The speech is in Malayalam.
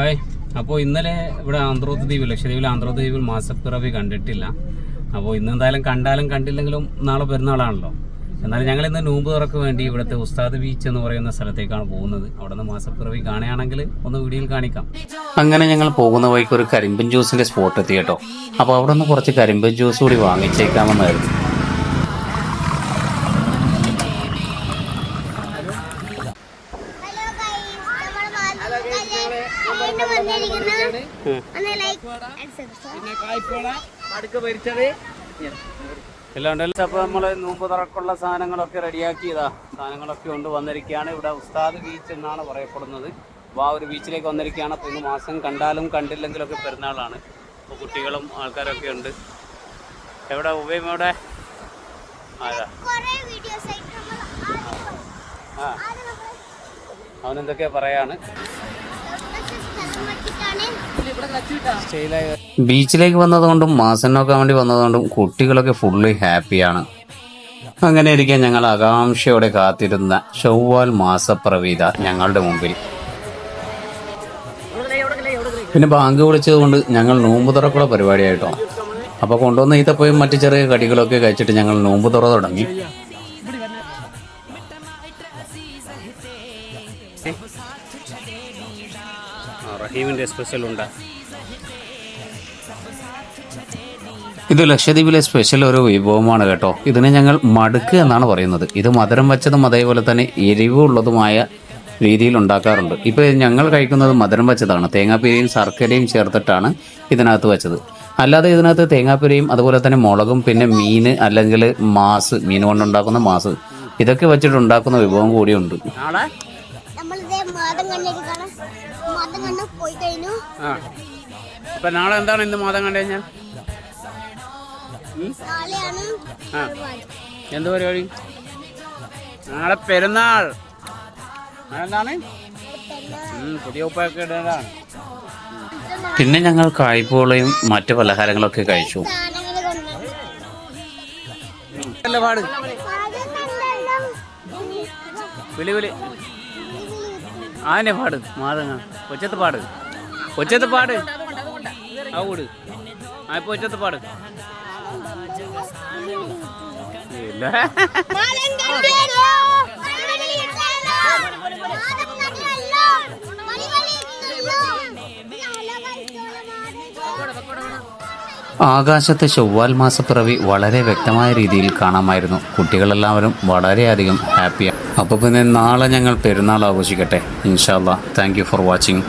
ഹായ്. അപ്പോൾ ഇന്നലെ ഇവിടെ ആന്ധ്രോത്ത് ദ്വീപ് ലക്ഷദ്വീപിൽ ആന്ധ്രോദ്വീപിൽ ദ്വീപിൽ മാസപ്പിറവി കണ്ടിട്ടില്ല. അപ്പോൾ ഇന്ന് എന്തായാലും കണ്ടാലും കണ്ടില്ലെങ്കിലും നാളെ പെരുന്നാളാണല്ലോ. എന്നാലും ഞങ്ങൾ ഇന്ന് നൂമ്പ് തുറക്ക് വേണ്ടി ഇവിടുത്തെ ഉസ്താദ് ബീച്ച് എന്ന് പറയുന്ന സ്ഥലത്തേക്കാണ് പോകുന്നത്. അവിടെ നിന്ന് മാസപ്പിറവി കാണുകയാണെങ്കിൽ ഒന്ന് വീഡിയോയിൽ കാണിക്കാം. അങ്ങനെ ഞങ്ങൾ പോകുന്ന വഴിക്ക് ഒരു കരിമ്പൻ ജ്യൂസിന്റെ സ്പോട്ട് എത്തി കേട്ടോ. അപ്പോൾ അവിടെ നിന്ന് കുറച്ച് കരിമ്പൻ ജ്യൂസ് കൂടി വാങ്ങിച്ചേക്കാമെന്നായിരുന്നു. എല്ലാം ഉണ്ടല്ലോ അപ്പോൾ നമ്മൾ നൂമ്പ് തുറക്കുള്ള സാധനങ്ങളൊക്കെ റെഡിയാക്കിയതാ. സാധനങ്ങളൊക്കെ കൊണ്ട് വന്നിരിക്കുകയാണ്. ഇവിടെ ഉസ്താദ് ബീച്ച് എന്നാണ് പറയപ്പെടുന്നത്. അപ്പോൾ ആ ഒരു ബീച്ചിലേക്ക് വന്നിരിക്കുകയാണ്. അപ്പോൾ ഇന്ന് മാസം കണ്ടാലും കണ്ടില്ലെങ്കിലും ഒക്കെ പെരുന്നാളാണ്. അപ്പോൾ കുട്ടികളും ആൾക്കാരൊക്കെ ഉണ്ട്. എവിടെ ഉബയും എവിടെ അവനെന്തൊക്കെയാ പറയാണ് ബീച്ചിലേക്ക് വന്നതുകൊണ്ടും മാസം നോക്കാൻ വേണ്ടി വന്നതുകൊണ്ടും കുട്ടികളൊക്കെ ഫുള്ളി ഹാപ്പിയാണ് അങ്ങനെ ഇരിക്കാൻ ഞങ്ങൾ ആകാംക്ഷയോടെ കാത്തിരുന്ന ചൊവ്വാൽ മാസപ്രവീത ഞങ്ങളുടെ മുമ്പിൽ. പിന്നെ ബാങ്ക് വിളിച്ചത് കൊണ്ട് ഞങ്ങൾ നോമ്പ് തുറക്കുള്ള പരിപാടിയായിട്ടോ. അപ്പോൾ കൊണ്ടുവന്ന ഈത്തപ്പോയും മറ്റു ചെറിയ കടികളൊക്കെ കഴിച്ചിട്ട് ഞങ്ങൾ നോമ്പ് തുറ തുടങ്ങി. റഹീമിന്റെ സ്പെഷ്യൽ ഉണ്ട്. ഇത് ലക്ഷദ്വീപിലെ സ്പെഷ്യൽ ഒരു വിഭവമാണ് കേട്ടോ. ഇതിനെ ഞങ്ങൾ മടുക്ക് എന്നാണ് പറയുന്നത്. ഇത് മധുരം വെച്ചതും അതേപോലെ തന്നെ എരിവുള്ളതുമായ രീതിയിൽ ഉണ്ടാക്കാറുണ്ട്. ഇപ്പോൾ ഞങ്ങൾ കഴിക്കുന്നത് മധുരം വെച്ചതാണ്. തേങ്ങാപ്പീരയും ശർക്കരയും ചേർത്തിട്ടാണ് ഇതിനകത്ത് വെച്ചത്. അല്ലാതെ ഇതിനകത്ത് തേങ്ങാപ്പീരയും അതുപോലെ തന്നെ മുളകും പിന്നെ മീൻ അല്ലെങ്കിൽ മാസ് മീൻ കൊണ്ടുണ്ടാക്കുന്ന മാസ് ഇതൊക്കെ വെച്ചിട്ട് ഉണ്ടാക്കുന്ന വിഭവം കൂടിയുണ്ട്. അപ്പം നാളെ എന്താണ് ഇന്ന് മാതം കണ്ടു കഴിഞ്ഞാൽ എന്ത് പരിപാടി? നാളെ പെരുന്നാൾ. എന്താണ്? പുതിയ ഉപ്പൊക്കെ ഇടേണ്ടതാണ് പിന്നെ ഞങ്ങൾ കായ്പോളയും മറ്റു പലഹാരങ്ങളൊക്കെ കഴിച്ചു. പാട്. വിളി വിളി. ആനെ പാട് മാതങ്ങ. ഒച്ചത്ത് പാട്. ഒച്ചത്ത് പാട്. ആ കൂട്. ആ ഇപ്പൊ ഒച്ചത്ത് പാട്. ഇല്ല. ആകാശത്തെ ചൊവ്വാൽ മാസപ്പിറവി വളരെ വ്യക്തമായ രീതിയിൽ കാണാമായിരുന്നു. കുട്ടികളെല്ലാവരും വളരെയധികം ഹാപ്പിയാണ് അപ്പോൾ പിന്നെ നാളെ ഞങ്ങൾ പെരുന്നാൾ ആഘോഷിക്കട്ടെ. ഇൻഷാല്ല താങ്ക് ഫോർ വാച്ചിങ്